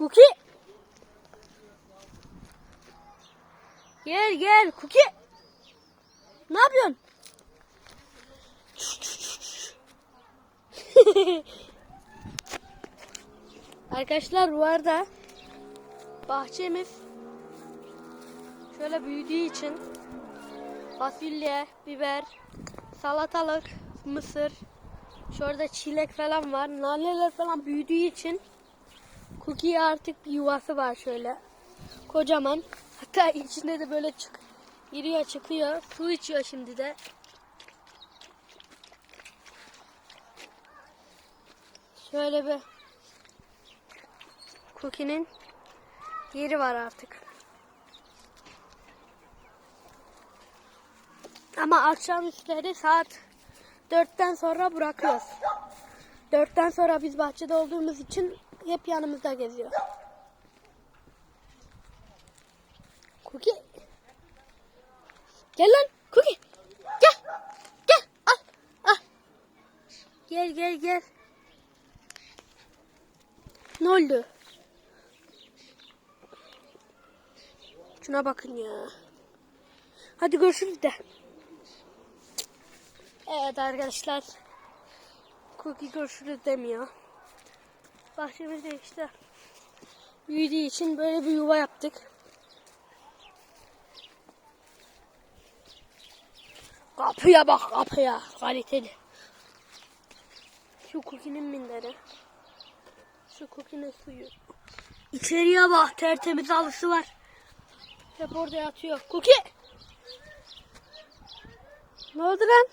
Cookie. Gel gel Cookie. Ne yapıyorsun? Arkadaşlar bu arada bahçemiz şöyle büyüdüğü için fasulye, biber, salatalık, mısır, şurada çilek falan var. Naneler falan büyüdüğü için Cookie artık bir yuvası var şöyle. Kocaman. Hatta içinde de böyle çık giriyor çıkıyor. Su içiyor şimdi de. Şöyle bir Cookie'nin yeri var artık. Ama akşam üstleri saat 4'ten sonra bırakıyoruz. 4'ten sonra biz bahçede olduğumuz için hep yanımızda geziyor. Cookie. Gel lan Cookie. Gel. Gel. Al. Al. Gel gel gel. Ne oldu? Şuna bakın ya. Hadi görüşürüz de. Evet arkadaşlar. Cookie görüşürüz demiyor. Bahçemizde işte büyüdüğü için böyle bir yuva yaptık. Kapıya bak kapıya. Kaliteli. Şu Cookie'nin minderi. Şu Cookie'nin suyu. İçeriye bak tertemiz halısı var. Hep orada yatıyor. Cookie! Ne oldu lan?